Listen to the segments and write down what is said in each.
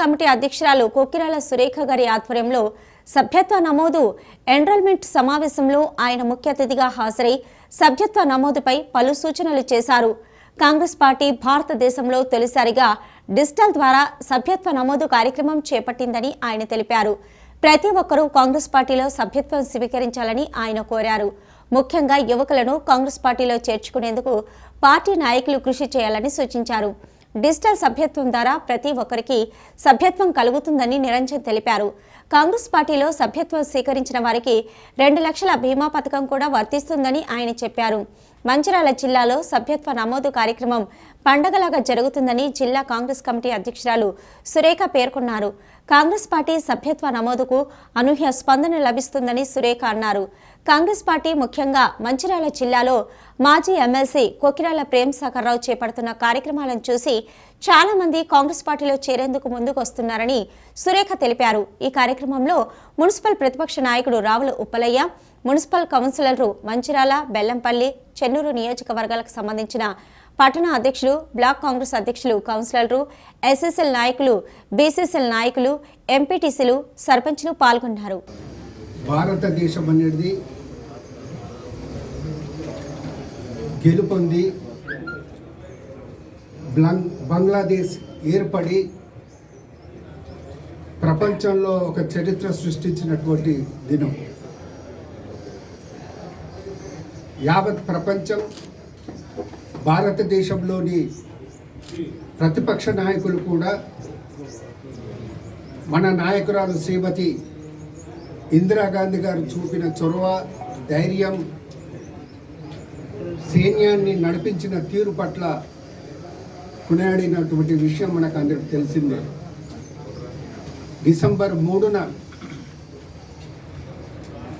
Committee అధ్యక్షురాలు కొక్కిరాల సురేఖ గారి ఆధ్వర్యంలో సభ్యత్వ నమోదు ఎన్రోల్మెంట్ సమావేశంలో ఆయన ముఖ్య అతిథిగా హాజరై సభ్యత్వ నమోదుపై పలు సూచనలు చేశారు. కాంగ్రెస్ పార్టీ భారతదేశంలో తొలిసారిగా డిజిటల్ ద్వారా సభ్యత్వ నమోదు కార్యక్రమం చేపట్టిందని ఆయన తెలిపారు. ప్రతి ఒక్కరూ కాంగ్రెస్ పార్టీలో సభ్యత్వం స్వీకరించాలని ఆయన కోరారు. ముఖ్యంగా యువకులను కాంగ్రెస్ పార్టీలో చేర్చుకునేందుకు పార్టీ నాయకులు కృషి చేయాలని సూచించారు. డిజిటల్ సభ్యత్వం ద్వారా ప్రతి ఒక్కరికి సభ్యత్వం కలుగుతుందని నిరంజన్ తెలిపారు. కాంగ్రెస్ పార్టీలో సభ్యత్వం స్వీకరించిన వారికి రెండు లక్షల బీమా పథకం కూడా వర్తిస్తుందని ఆయన చెప్పారు. మంచిరాల జిల్లాలో సభ్యత్వ నమోదు కార్యక్రమం పండగలాగా జరుగుతుందని జిల్లా కాంగ్రెస్ కమిటీ అధ్యక్షురాలు సురేఖ పేర్కొన్నారు. కాంగ్రెస్ పార్టీ సభ్యత్వ నమోదుకు అనూహ్య స్పందన లభిస్తుందని సురేఖ అన్నారు. కాంగ్రెస్ పార్టీ ముఖ్యంగా మంచిర్యాల జిల్లాలో మాజీ ఎమ్మెల్సీ కొకిరాల ప్రేమసాగర్రావు చేపడుతున్న కార్యక్రమాలను చూసి చాలా మంది కాంగ్రెస్ పార్టీలో చేరేందుకు ముందుకు వస్తున్నారని సురేఖ తెలిపారు. ఈ కార్యక్రమంలో మున్సిపల్ ప్రతిపక్ష నాయకుడు రావుల ఉప్పలయ్య మున్సిపల్ కౌన్సిలర్లు మంచిరాల బెల్లంపల్లి చెన్నూరు నియోజకవర్గాలకు సంబంధించిన పట్టణ అధ్యక్షులు బ్లాక్ కాంగ్రెస్ అధ్యక్షులు కౌన్సిలర్లు ఎస్ఎస్ఎల్ నాయకులు బీసీసీఎల్ నాయకులు ఎంపీటీసీలు సర్పంచ్లు పాల్గొన్నారు. భారతదేశం అనేది గెలుపొంది బ్లం- బంగ్లాదేశ్ ఏర్పడి ప్రపంచంలో ఒక చరిత్ర సృష్టించినటువంటి దినం. యావత్ ప్రపంచం భారతదేశంలోని ప్రతిపక్ష నాయకులు కూడా మన నాయకురాలు శ్రీమతి ఇందిరాగాంధీ గారు చూపిన చొరవ ధైర్యం సైన్యాన్ని నడిపించిన తీరు పట్ల కొనియాడినటువంటి విషయం మనకు అందరికి తెలిసిందే. డిసెంబర్ మూడున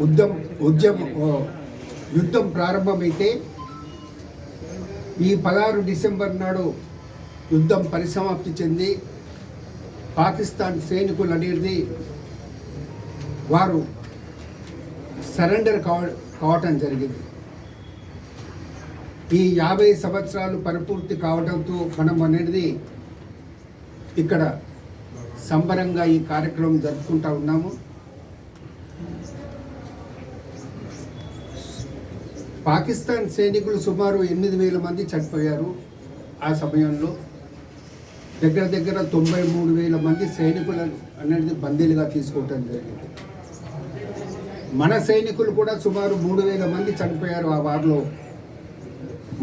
ఉద్యమ ఉద్యమ యుద్ధం ప్రారంభమైతే ఈ పదహారు డిసెంబర్ నాడు యుద్ధం పరిసమాప్తి చెంది పాకిస్తాన్ సైనికులు అనేది వారు సరెండర్ కావ కావటం జరిగింది. ఈ యాభై సంవత్సరాలు పరిపూర్తి కావడంతో మనం అనేది ఇక్కడ సంబరంగా ఈ కార్యక్రమం జరుపుకుంటా ఉన్నాము. పాకిస్తాన్ సైనికులు సుమారు ఎనిమిది వేల మంది చనిపోయారు ఆ సమయంలో. దగ్గర దగ్గర తొంభై మూడు వేల మంది సైనికులను అనేది బందీలుగా తీసుకోవటం జరిగింది. మన సైనికులు కూడా సుమారు మూడు వేల మంది చనిపోయారు ఆ వారిలో.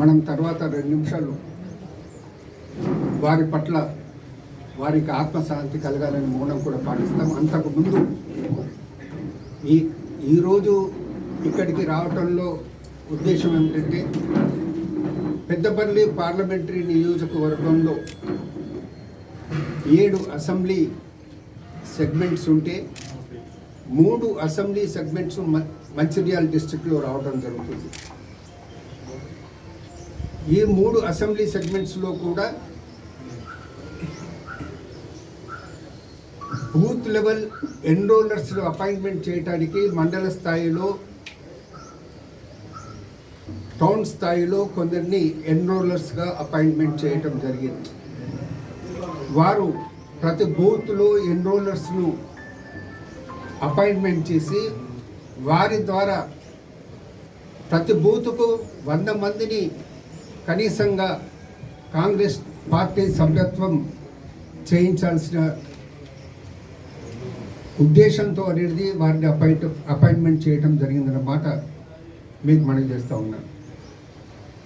మనం తర్వాత రెండు నిమిషాలు వారి పట్ల వారికి ఆత్మశాంతి కలగాలని మౌనం కూడా పాటిస్తాం. అంతకుముందు ఈ ఈరోజు ఇక్కడికి రావటంలో ఉద్దేశం ఏమిటంటే పెద్దపల్లి పార్లమెంటరీ నియోజకవర్గంలో ఏడు అసెంబ్లీ సెగ్మెంట్స్ ఉంటే మూడు అసెంబ్లీ సెగ్మెంట్స్ మ- మంచిర్యాల డిస్టిక్లో రావడం జరుగుతుంది. ఈ మూడు అసెంబ్లీ సెగ్మెంట్స్లో కూడా బూత్ లెవెల్ ఎన్రోలర్స్ అపాయింట్మెంట్ చేయడానికి మండల స్థాయిలో టౌన్ స్థాయిలో కొందరిని ఎన్రోలర్స్గా అపాయింట్మెంట్ చేయటం జరిగింది. వారు ప్రతి బూత్లో ఎన్రోలర్స్ను అపాయింట్మెంట్ చేసి వారి ద్వారా ప్రతి బూత్కు వంద మందిని కనీసంగా కాంగ్రెస్ పార్టీ సభ్యత్వం చేయించాల్సిన ఉద్దేశంతో అనేది వారిని అపాయింట్ అపాయింట్మెంట్ చేయడం జరిగిందన్నమాట మీకు మనం చేస్తూ ఉన్నాను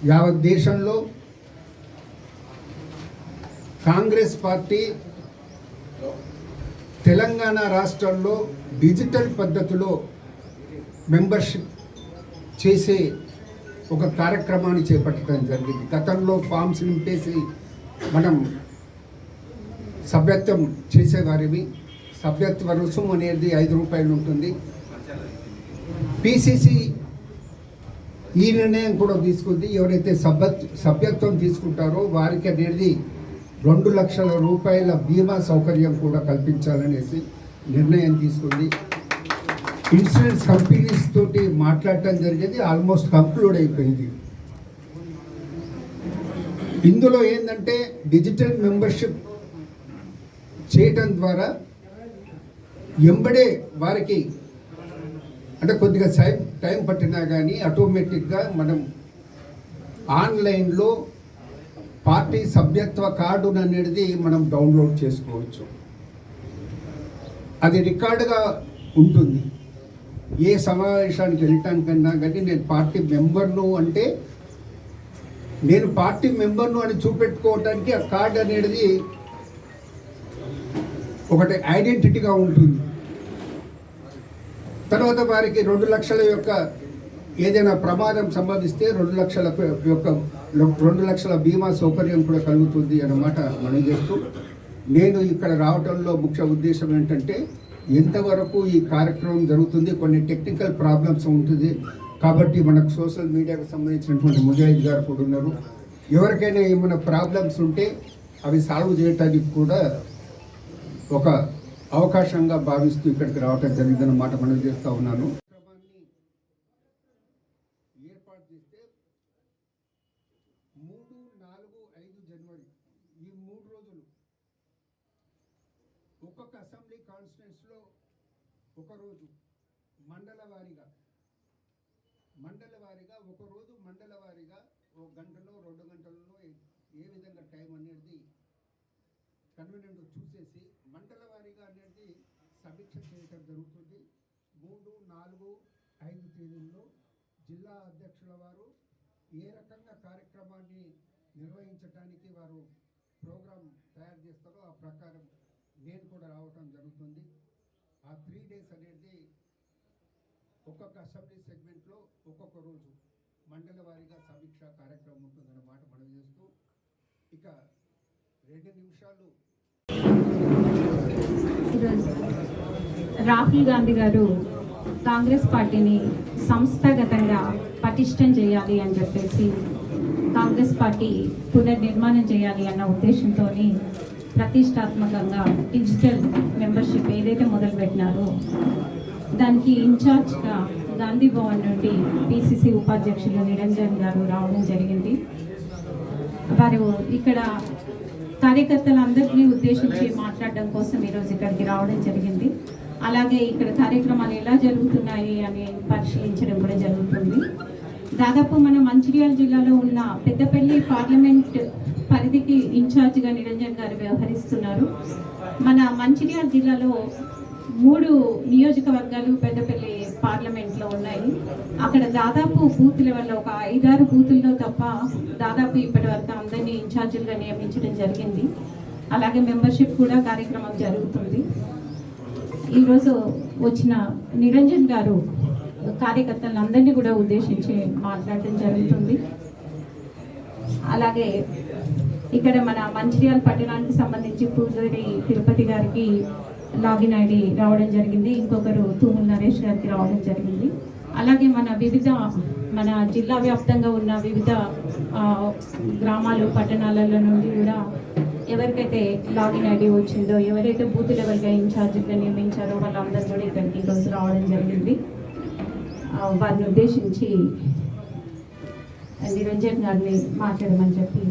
యావత్ దేశంలో కాంగ్రెస్ పార్టీ తెలంగాణ రాష్ట్రంలో డిజిటల్ పద్ధతిలో మెంబర్షిప్ చేసే ఒక కార్యక్రమాన్ని చేపట్టడం జరిగింది. గతంలో ఫామ్స్ నింపేసి మనం సభ్యత్వం చేసేవారివి. సభ్యత్వ రుసుము అనేది ఐదు రూపాయలు ఉంటుంది. పిసిసి ఈ నిర్ణయం కూడా తీసుకుంది. ఎవరైతే సభ్యత్ సభ్యత్వం తీసుకుంటారో వారికి అనేది రెండు లక్షల రూపాయల బీమా సౌకర్యం కూడా కల్పించాలనేసి నిర్ణయం తీసుకుంది. ఇన్సూరెన్స్ కంపెనీస్ తోటి మాట్లాడటం జరిగేది. ఆల్మోస్ట్ కంక్లూడ్ అయిపోయింది. ఇందులో ఏంటంటే డిజిటల్ మెంబర్షిప్ చేయటం ద్వారా ఎంబడే వారికి అంటే కొద్దిగా టైం టైం పట్టినా కానీ ఆటోమేటిక్గా మనం ఆన్లైన్లో పార్టీ సభ్యత్వ కార్డు అనేది మనం డౌన్లోడ్ చేసుకోవచ్చు. అది రికార్డుగా ఉంటుంది. ఏ సమావేశానికి వెళ్ళటానికన్నా కానీ నేను పార్టీ మెంబర్ను అంటే నేను పార్టీ మెంబర్ను అని చూపెట్టుకోవటానికి ఆ కార్డు అనేది ఒకటి ఐడెంటిటీగా ఉంటుంది. తర్వాత వారికి రెండు లక్షల యొక్క ఏదైనా ప్రమాదం సంభవిస్తే రెండు లక్షల యొక్క రెండు లక్షల బీమా సౌకర్యం కూడా కలుగుతుంది అన్నమాట మనం చేస్తూ. నేను ఇక్కడ రావటంలో ముఖ్య ఉద్దేశం ఏంటంటే ఎంతవరకు ఈ కార్యక్రమం జరుగుతుంది కొన్ని టెక్నికల్ ప్రాబ్లమ్స్ ఉంటుంది. కాబట్టి మనకు సోషల్ మీడియాకు సంబంధించినటువంటి ముజాహిద్ గారు కూడా ఉన్నారు. ఎవరికైనా ఏమైనా ప్రాబ్లమ్స్ ఉంటే అవి సాల్వ్ చేయటానికి కూడా ఒక అవకాశంగా భావిస్తూ ఇక్కడికి రావటం జరిగిందన్నమాట మనవి చేస్తూ ఉన్నాను. ఏర్పాటు చేస్తే మూడు నాలుగు ఐదు జనవరి ఈ మూడు రోజులు ఒక్కొక్క అసెంబ్లీ కాన్స్టిట్యూన్స్లో ఒక రోజు మండల వారీగా మండల వారీగా ఒక రోజు మండల వారీగా ఒక గంటలో రెండు గంటలలో ఏ విధంగా టైం అనేది కన్వీనెంట్ చూసేసి మండల వారీగా అనేది సమీక్ష చేయటం జరుగుతుంది. మూడు నాలుగు ఐదు తేదీల్లో జిల్లా అధ్యక్షుల వారు ఏ రకంగా కార్యక్రమాన్ని నిర్వహించడానికి వారు ప్రోగ్రాం తయారు చేస్తారో ఆ ప్రకారం నేను కూడా రావటం జరుగుతుంది. ఆ త్రీ డేస్ అనేది ఒక్కొక్క అసెంబ్లీ సెగ్మెంట్లో ఒక్కొక్క రోజు మండల వారీగా సమీక్ష కార్యక్రమం ఉంటుందన్నమాట మనం చేస్తూ. ఇక రెండు నిమిషాలు రాహుల్ గాంధీ గారు కాంగ్రెస్ పార్టీని సంస్థాగతంగా పటిష్టం చేయాలి అని చెప్పేసి కాంగ్రెస్ పార్టీ పునర్నిర్మాణం చేయాలి అన్న ఉద్దేశంతో ప్రతిష్టాత్మకంగా డిజిటల్ మెంబర్షిప్ ఏదైతే మొదలుపెట్టినారో దానికి ఇన్ఛార్జ్గా గాంధీ భవన్ నుండి పిసిసి ఉపాధ్యక్షులు నిరంజన్ గారు రావడం జరిగింది. వారు ఇక్కడ కార్యకర్తలందరినీ ఉద్దేశించి మాట్లాడడం కోసం ఈరోజు ఇక్కడికి రావడం జరిగింది. అలాగే ఇక్కడ కార్యక్రమాలు ఎలా జరుగుతున్నాయి అని పరిశీలించడం కూడా జరుగుతుంది. దాదాపు మన మంచిర్యాల జిల్లాలో ఉన్న పెద్దపల్లి పార్లమెంట్ పరిధికి ఇన్ఛార్జిగా నిరంజన్ గారు వ్యవహరిస్తున్నారు. మన మంచిర్యాల జిల్లాలో మూడు నియోజకవర్గాలు పెద్దపల్లి పార్లమెంట్లో ఉన్నాయి. అక్కడ దాదాపు బూత్ లెవెల్లో ఒక ఐదారు బూతుల్లో తప్ప దాదాపు ఇప్పటి వరకు అందరినీ ఇన్ఛార్జీలుగా నియమించడం జరిగింది. అలాగే మెంబర్షిప్ కూడా కార్యక్రమం జరుగుతుంది. ఈరోజు వచ్చిన నిరంజన్ గారు కార్యకర్తలందరినీ కూడా ఉద్దేశించి మాట్లాడటం జరుగుతుంది. అలాగే ఇక్కడ మన మంచిర్యాల పట్టణానికి సంబంధించి పూజారి తిరుపతి గారికి లాగిన్ ఐడి రావడం జరిగింది. ఇంకొకరు తూముల నరేష్ గారికి రావడం జరిగింది. అలాగే మన వివిధ మన జిల్లా వ్యాప్తంగా ఉన్న వివిధ గ్రామాలు పట్టణాలలో నుండి కూడా ఎవరికైతే లాగిన్ ఐడి వచ్చిందో ఎవరైతే బూత్ లెవెల్గా ఇన్ఛార్జిగా నియమించారో వాళ్ళందరూ కూడా ఇక్కడికి ఈరోజు రావడం జరిగింది. వారిని ఉద్దేశించి నిరంజన్ గారిని మాట్లాడమని చెప్పి